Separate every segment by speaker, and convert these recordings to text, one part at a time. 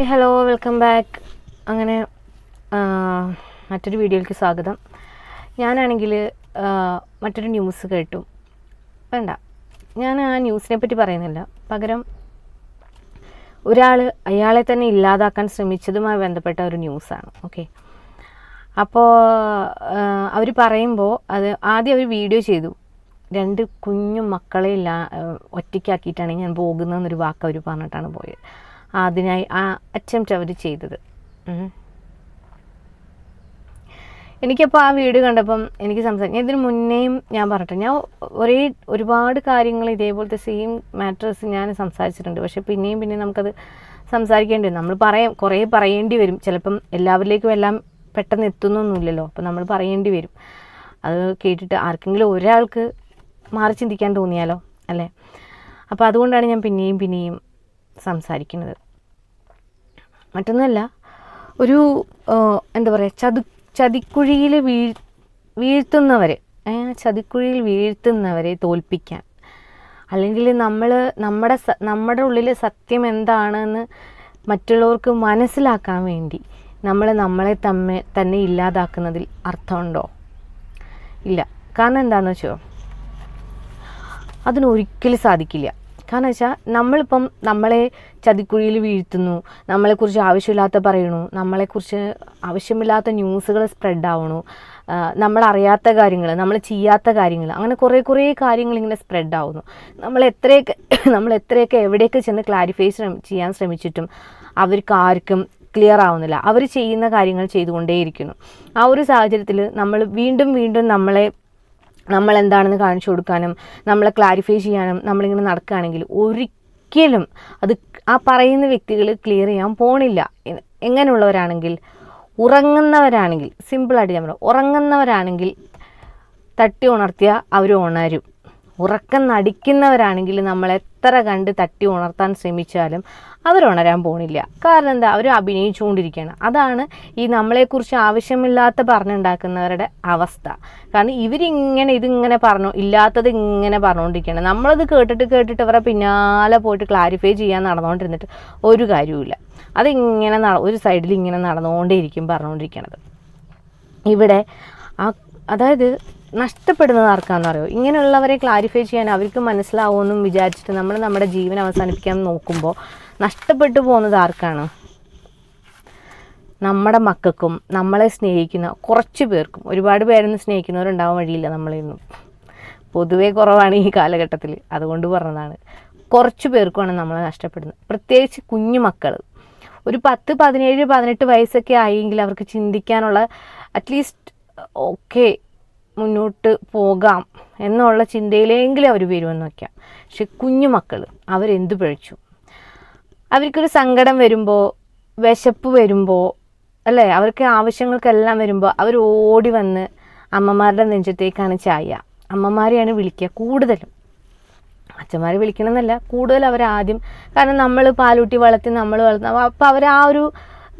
Speaker 1: Hello welcome back അങ്ങനെ മറ്റൊരു വീഡിയോയിലേക്ക് സ്വാഗതം. ഞാനാണെങ്കിൽ മറ്റൊരു ന്യൂസ് കേട്ടു. വേണ്ട. ഞാൻ ആ ന്യൂസിനെ പറ്റി പറയുന്നില്ല. പകരം ഒരാൾ അയാളെ തന്നെ ഇല്ലാതാക്കാൻ ശ്രമിച്ചതുമായി ബന്ധപ്പെട്ട ഒരു ന്യൂസാണ് ഓക്കെ അപ്പോൾ അവർ പറയുമ്പോൾ അത് ആദ്യം അവർ വീഡിയോ ചെയ്തു. രണ്ട് കുഞ്ഞു മക്കളെ ഇല്ല ഒറ്റയ്ക്കാക്കിയിട്ടാണ് ഞാൻ പോകുന്നതെന്നൊരു വാക്ക് അവർ പറഞ്ഞിട്ടാണ് പോയത്. അതിനായി ആ അറ്റംപ്റ്റ് അവർ ചെയ്തത്. എനിക്കപ്പോൾ ആ വീട് കണ്ടപ്പം എനിക്ക് സംസാരിക്കാം ഇതിന് മുന്നേയും ഞാൻ പറഞ്ഞിട്ട് ഞാൻ ഒരേ ഒരുപാട് കാര്യങ്ങൾ ഇതേപോലത്തെ സെയിം മാറ്റേഴ്സ് ഞാൻ സംസാരിച്ചിട്ടുണ്ട്. പക്ഷേ പിന്നെയും പിന്നെയും നമുക്കത് സംസാരിക്കേണ്ടി വരും. നമ്മൾ പറയാം കുറേ പറയേണ്ടി വരും. ചിലപ്പം എല്ലാവരിലേക്കും എല്ലാം പെട്ടെന്ന് എത്തുന്നൊന്നുമില്ലല്ലോ. അപ്പം നമ്മൾ പറയേണ്ടി വരും. അത് കേട്ടിട്ട് ആർക്കെങ്കിലും ഒരാൾക്ക് മാറി ചിന്തിക്കാൻ തോന്നിയാലോ? അല്ലേ? അപ്പോൾ അതുകൊണ്ടാണ് ഞാൻ പിന്നെയും പിന്നെയും സംസാരിക്കുന്നത്. മറ്റൊന്നുമല്ല. ഒരു എന്താ പറയുക ചതു ചതിക്കുഴിയിൽ വീ വീഴ്ത്തുന്നവരെ ഏ, ചതിക്കുഴിയിൽ വീഴ്ത്തുന്നവരെ തോൽപ്പിക്കാൻ. അല്ലെങ്കിൽ നമ്മൾ നമ്മുടെ നമ്മുടെ ഉള്ളിലെ സത്യം എന്താണെന്ന് മറ്റുള്ളവർക്ക് മനസ്സിലാക്കാൻ വേണ്ടി നമ്മൾ നമ്മളെ തമ്മെ തന്നെ ഇല്ലാതാക്കുന്നതിൽ അർത്ഥമുണ്ടോ? ഇല്ല. കാരണം എന്താണെന്ന് വെച്ചോ? അതിനൊരിക്കലും സാധിക്കില്ല. കാരണം വെച്ചാൽ നമ്മളിപ്പം നമ്മളെ ചതിക്കുഴിയിൽ വീഴ്ത്തുന്നു നമ്മളെക്കുറിച്ച് ആവശ്യമില്ലാത്ത പറയണു നമ്മളെക്കുറിച്ച് ആവശ്യമില്ലാത്ത ന്യൂസുകൾ സ്പ്രെഡ് ആവണു നമ്മളറിയാത്ത കാര്യങ്ങൾ നമ്മൾ ചെയ്യാത്ത കാര്യങ്ങൾ അങ്ങനെ കുറേ കുറേ കാര്യങ്ങൾ ഇങ്ങനെ സ്പ്രെഡ് ആവുന്നു. നമ്മൾ എത്രയൊക്കെ നമ്മൾ എത്രയൊക്കെ എവിടെയൊക്കെ ചെന്ന് ക്ലാരിഫൈ ചെയ്യാൻ ശ്രമിച്ചിട്ടും അവർക്ക് ആർക്കും ക്ലിയർ ആവുന്നില്ല. അവർ ചെയ്യുന്ന കാര്യങ്ങൾ ചെയ്തുകൊണ്ടേയിരിക്കുന്നു. ആ ഒരു സാഹചര്യത്തിൽ നമ്മൾ വീണ്ടും വീണ്ടും നമ്മളെ നമ്മൾ എന്താണെന്ന് കാണിച്ചു കൊടുക്കാനും നമ്മളെ ക്ലാരിഫൈ ചെയ്യാനും നമ്മളിങ്ങനെ നടക്കുകയാണെങ്കിൽ ഒരിക്കലും അത് ആ പറയുന്ന വ്യക്തികൾ ക്ലിയർ ചെയ്യാൻ പോണില്ല. എങ്ങനെയുള്ളവരാണെങ്കിൽ ഉറങ്ങുന്നവരാണെങ്കിൽ സിമ്പിളായിട്ട് ഞാൻ പറയാം ഉറങ്ങുന്നവരാണെങ്കിൽ തട്ടി ഉണർത്തിയ അവർ ഉണരും. ഉറക്കം നടിക്കുന്നവരാണെങ്കിൽ നമ്മൾ എത്ര കണ്ട് തട്ടി ഉണർത്താൻ ശ്രമിച്ചാലും അവർ ഉണരാൻ പോണില്ല. കാരണം എന്താ? അവർ അഭിനയിച്ചുകൊണ്ടിരിക്കുകയാണ് അതാണ് ഈ നമ്മളെക്കുറിച്ച് ആവശ്യമില്ലാത്ത പറഞ്ഞുണ്ടാക്കുന്നവരുടെ അവസ്ഥ. കാരണം ഇവരിങ്ങനെ ഇതിങ്ങനെ പറഞ്ഞു ഇല്ലാത്തത് ഇങ്ങനെ പറഞ്ഞുകൊണ്ടിരിക്കുകയാണ് നമ്മളത് കേട്ടിട്ട് കേട്ടിട്ട് അവരെ പിന്നാലെ പോയിട്ട് ക്ലാരിഫൈ ചെയ്യാൻ നടന്നുകൊണ്ടിരുന്നിട്ട് ഒരു കാര്യവുമില്ല. അതിങ്ങനെ ഒരു സൈഡിൽ ഇങ്ങനെ നടന്നുകൊണ്ടേയിരിക്കും പറഞ്ഞുകൊണ്ടിരിക്കണത്. ഇവിടെ അതായത് നഷ്ടപ്പെടുന്നത് ആർക്കാണെന്ന് അറിയോ? ഇങ്ങനെയുള്ളവരെ ക്ലാരിഫൈ ചെയ്യാൻ അവർക്ക് മനസ്സിലാവുമെന്നും വിചാരിച്ചിട്ട് നമ്മൾ നമ്മുടെ ജീവൻ അവസാനിപ്പിക്കാൻ നോക്കുമ്പോൾ നഷ്ടപ്പെട്ടു പോകുന്നത് ആർക്കാണ്? നമ്മുടെ മക്കൾക്കും നമ്മളെ സ്നേഹിക്കുന്ന കുറച്ച് പേർക്കും. ഒരുപാട് പേരൊന്നും സ്നേഹിക്കുന്നവരുണ്ടാവാൻ വഴിയില്ല നമ്മളിന്നും പൊതുവേ കുറവാണ് ഈ കാലഘട്ടത്തിൽ. അതുകൊണ്ട് പറഞ്ഞതാണ്. കുറച്ച് പേർക്കുമാണ് നമ്മളെ നഷ്ടപ്പെടുന്നത്. പ്രത്യേകിച്ച് കുഞ്ഞു മക്കൾ ഒരു പത്ത് പതിനേഴ് പതിനെട്ട് വയസ്സൊക്കെ ആയെങ്കിൽ അവർക്ക് ചിന്തിക്കാനുള്ള അറ്റ്ലീസ്റ്റ് ഓക്കെ മുന്നോട്ട് പോകാം എന്നുള്ള ചിന്തയിലെങ്കിലും അവർ വരുമെന്ന് വയ്ക്കാം പക്ഷെ കുഞ്ഞു മക്കൾ അവരെന്ത് പഴിച്ചു അവർക്കൊരു സങ്കടം വരുമ്പോൾ വിശപ്പ് വരുമ്പോൾ അല്ലേ? അവർക്ക് ആവശ്യങ്ങൾക്കെല്ലാം വരുമ്പോൾ അവർ ഓടി വന്ന് അമ്മമാരുടെ നെഞ്ചത്തേക്കാണ് ചായ. അമ്മമാരെയാണ് വിളിക്കുക കൂടുതലും. അച്ഛന്മാരെ വിളിക്കണമെന്നല്ല കൂടുതൽ അവർ ആദ്യം കാരണം നമ്മൾ പാലൂട്ടി വളർത്തി നമ്മൾ വളർത്തുന്ന അപ്പോൾ അവർ ആ ഒരു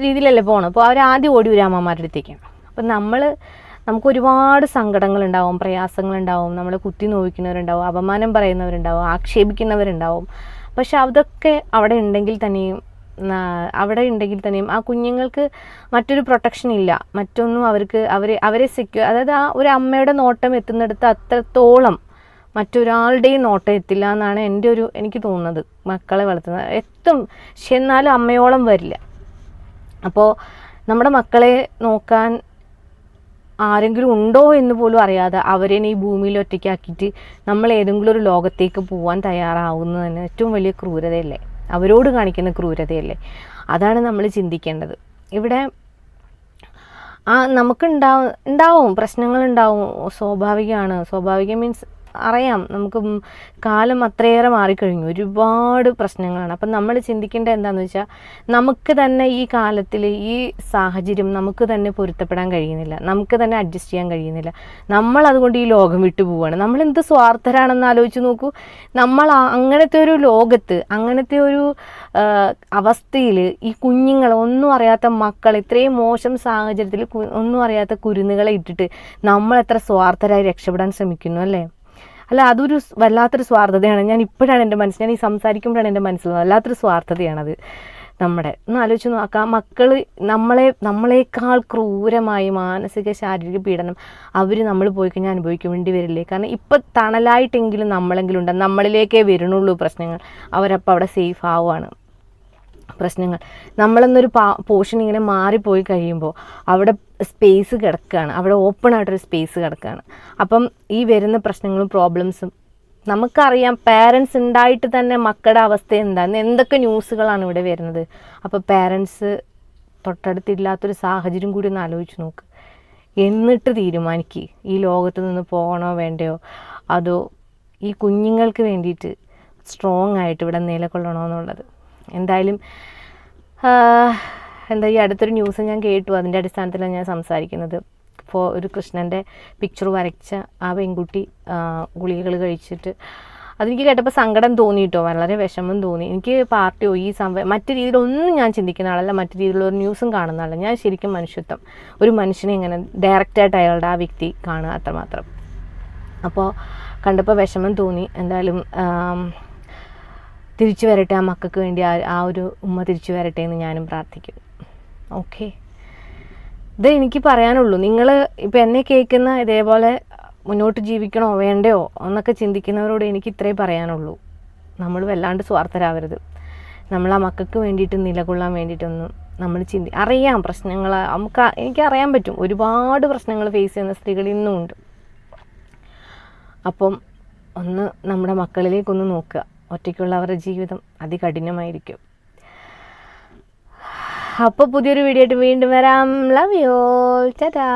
Speaker 1: രീതിയിലല്ലേ പോകണം അപ്പോൾ അവരാദ്യം ഓടി വരും അമ്മമാരുടെ അടുത്തേക്കാണ് അപ്പം നമ്മൾ നമുക്ക് ഒരുപാട് സങ്കടങ്ങളുണ്ടാവും പ്രയാസങ്ങളുണ്ടാവും നമ്മളെ കുത്തി നോവിക്കുന്നവരുണ്ടാവും അപമാനം പറയുന്നവരുണ്ടാവും ആക്ഷേപിക്കുന്നവരുണ്ടാവും. പക്ഷെ അതൊക്കെ അവിടെ ഉണ്ടെങ്കിൽ തന്നെയും അവിടെ ഉണ്ടെങ്കിൽ തന്നെയും ആ കുഞ്ഞുങ്ങൾക്ക് മറ്റൊരു പ്രൊട്ടക്ഷൻ ഇല്ല. മറ്റൊന്നും അവർക്ക് അവരെ അവരെ സെക്യൂ അതായത് ആ ഒരു അമ്മയുടെ നോട്ടം എത്തുന്നിടത്ത് അത്രത്തോളം മറ്റൊരാളുടെയും നോട്ടം എത്തില്ല എന്നാണ് എന്റെ ഒരു എനിക്ക് തോന്നുന്നത് മക്കളെ വളർത്തുന്നത് എത്തും പക്ഷെ എന്നാലും അമ്മയോളം വരില്ല. അപ്പോൾ നമ്മുടെ മക്കളെ നോക്കാൻ ആരെങ്കിലും ഉണ്ടോ എന്ന് പോലും അറിയാതെ അവരെ ഈ ഭൂമിയിൽ ഒറ്റയ്ക്കാക്കിയിട്ട് നമ്മൾ ഏതെങ്കിലും ഒരു ലോകത്തേക്ക് പോകാൻ തയ്യാറാവുന്നത് തന്നെ ഏറ്റവും വലിയ ക്രൂരതയല്ലേ? അവരോട് കാണിക്കുന്ന ക്രൂരതയല്ലേ? അതാണ് നമ്മൾ ചിന്തിക്കേണ്ടത്. ഇവിടെ ആ നമുക്ക് ഉണ്ടാവും ഉണ്ടാവും പ്രശ്നങ്ങൾ ഉണ്ടാവും. സ്വാഭാവികമാണ്. സ്വാഭാവികം മീൻസ് അറിയാം. നമുക്ക് കാലം അത്രയേറെ മാറിക്കഴിഞ്ഞു. ഒരുപാട് പ്രശ്നങ്ങളാണ്. അപ്പം നമ്മൾ ചിന്തിക്കേണ്ട എന്താണെന്ന് വെച്ചാൽ നമുക്ക് തന്നെ ഈ കാലത്തിൽ ഈ സാഹചര്യം നമുക്ക് തന്നെ പൊരുത്തപ്പെടാൻ കഴിയുന്നില്ല. നമുക്ക് തന്നെ അഡ്ജസ്റ്റ് ചെയ്യാൻ കഴിയുന്നില്ല. നമ്മൾ അതുകൊണ്ട് ഈ ലോകം വിട്ടു പോവുകയാണ് നമ്മൾ എന്ത് സ്വാർത്ഥരാണെന്ന് ആലോചിച്ച് നോക്കൂ. നമ്മൾ അങ്ങനത്തെ ഒരു ലോകത്ത് അങ്ങനത്തെ ഒരു അവസ്ഥയിൽ ഈ കുഞ്ഞുങ്ങൾ ഒന്നും അറിയാത്ത മക്കൾ ഇത്രയും മോശം സാഹചര്യത്തിൽ ഒന്നും അറിയാത്ത കുരുന്നുകളെ ഇട്ടിട്ട് നമ്മൾ എത്ര സ്വാർത്ഥരായി രക്ഷപ്പെടാൻ ശ്രമിക്കുന്നു അല്ലേ? അല്ല അതൊരു വല്ലാത്തൊരു സ്വാർത്ഥതയാണ്. ഞാൻ ഇപ്പോഴാണ് എന്റെ മനസ്സിൽ ഞാൻ ഈ സംസാരിക്കുമ്പോഴാണ് എന്റെ മനസ്സിൽ. വല്ലാത്തൊരു സ്വാർത്ഥതയാണത് നമ്മുടെ. ഒന്ന് ആലോചിച്ച് നോക്കാം മക്കൾ നമ്മളെ നമ്മളെക്കാൾ ക്രൂരമായി മാനസിക ശാരീരിക പീഡനം അവർ നമ്മൾ പോയി കഴിഞ്ഞാൽ അനുഭവിക്കേണ്ടി വരില്ലേ? കാരണം ഇപ്പം തണലായിട്ടെങ്കിലും നമ്മളെങ്കിലും ഉണ്ട്? നമ്മളിലേക്കേ വരുന്നുള്ളൂ പ്രശ്നങ്ങൾ. അവരപ്പോൾ അവിടെ സേഫ് ആവുകയാണ് പ്രശ്നങ്ങൾ. നമ്മളെന്നൊരു പാ പോഷൻ ഇങ്ങനെ മാറിപ്പോയി കഴിയുമ്പോൾ അവിടെ സ്പേസ് കിടക്കുകയാണ് അവിടെ ഓപ്പൺ ആയിട്ടൊരു സ്പേസ് കിടക്കുകയാണ് അപ്പം ഈ വരുന്ന പ്രശ്നങ്ങളും പ്രോബ്ലംസും നമുക്കറിയാം പാരൻസ് ഉണ്ടായിട്ട് തന്നെ മക്കളുടെ അവസ്ഥ എന്താന്ന്. എന്തൊക്കെ ന്യൂസുകളാണ് ഇവിടെ വരുന്നത്. അപ്പോൾ പാരൻസ് തൊട്ടടുത്തില്ലാത്തൊരു സാഹചര്യം കൂടി ഒന്ന് ആലോചിച്ച് നോക്ക്. എന്നിട്ട് തീരുമാനിക്ക്. ഈ ലോകത്ത് നിന്ന് പോകണോ വേണ്ടയോ? അതോ ഈ കുഞ്ഞുങ്ങൾക്ക് വേണ്ടിയിട്ട് സ്ട്രോങ് ആയിട്ട് ഇവിടെ നിലകൊള്ളണോ എന്നുള്ളത്. എന്തായാലും എന്താ ഈ അടുത്തൊരു ന്യൂസ് ഞാൻ കേട്ടു. അതിന്റെ അടിസ്ഥാനത്തിലാണ് ഞാൻ സംസാരിക്കുന്നത്. ഇപ്പോൾ ഒരു കൃഷ്ണന്റെ പിക്ചർ വരച്ച ആ പെൺകുട്ടി ഗുളികകൾ കഴിച്ചിട്ട് അതെനിക്ക് കേട്ടപ്പോൾ സങ്കടം തോന്നി കേട്ടോ വളരെ വിഷമം തോന്നി. എനിക്ക് പാർട്ടിയോ ഈ സംഭവം മറ്റു രീതിയിലൊന്നും ഞാൻ ചിന്തിക്കുന്ന ആളല്ല. മറ്റു രീതിയിലുള്ള ഒരു ന്യൂസും കാണുന്ന ആളല്ല. ഞാൻ ശരിക്കും മനുഷ്യത്വം. ഒരു മനുഷ്യനെ ഇങ്ങനെ ഡയറക്റ്റായിട്ട് അയാളുടെ ആ വ്യക്തി കാണുക അത്രമാത്രം. അപ്പോൾ കണ്ടപ്പോൾ വിഷമം തോന്നി. എന്തായാലും തിരിച്ചു വരട്ടെ ആ മക്കൾക്ക് വേണ്ടി. ആ ഒരു ഉമ്മ തിരിച്ചു വരട്ടെ എന്ന് ഞാനും പ്രാർത്ഥിക്കും ഓക്കെ. ഇത് എനിക്ക് പറയാനുള്ളൂ നിങ്ങൾ ഇപ്പം എന്നെ കേൾക്കുന്ന ഇതേപോലെ മുന്നോട്ട് ജീവിക്കണോ വേണ്ടയോ എന്നൊക്കെ ചിന്തിക്കുന്നവരോട് എനിക്ക് ഇത്രേ പറയാനുള്ളൂ. നമ്മൾ വല്ലാണ്ട് സ്വാർത്ഥരാവരുത്. നമ്മൾ ആ മക്കൾക്ക് വേണ്ടിയിട്ട് നിലകൊള്ളാൻ വേണ്ടിയിട്ടൊന്നും നമ്മൾ ചിന്തി അറിയാം പ്രശ്നങ്ങൾ നമുക്ക് എനിക്കറിയാൻ പറ്റും. ഒരുപാട് പ്രശ്നങ്ങൾ ഫേസ് ചെയ്യുന്ന സ്ത്രീകൾ ഇന്നും ഉണ്ട്. അപ്പം ഒന്ന് നമ്മുടെ മക്കളിലേക്കൊന്ന് നോക്കുക. ഒറ്റയ്ക്കുള്ള അവരുടെ ജീവിതം അതികഠിനമായിരിക്കും. അപ്പോൾ പുതിയൊരു വീഡിയോ ആയിട്ട് വീണ്ടും വരാം. Love you ചാറ്റാ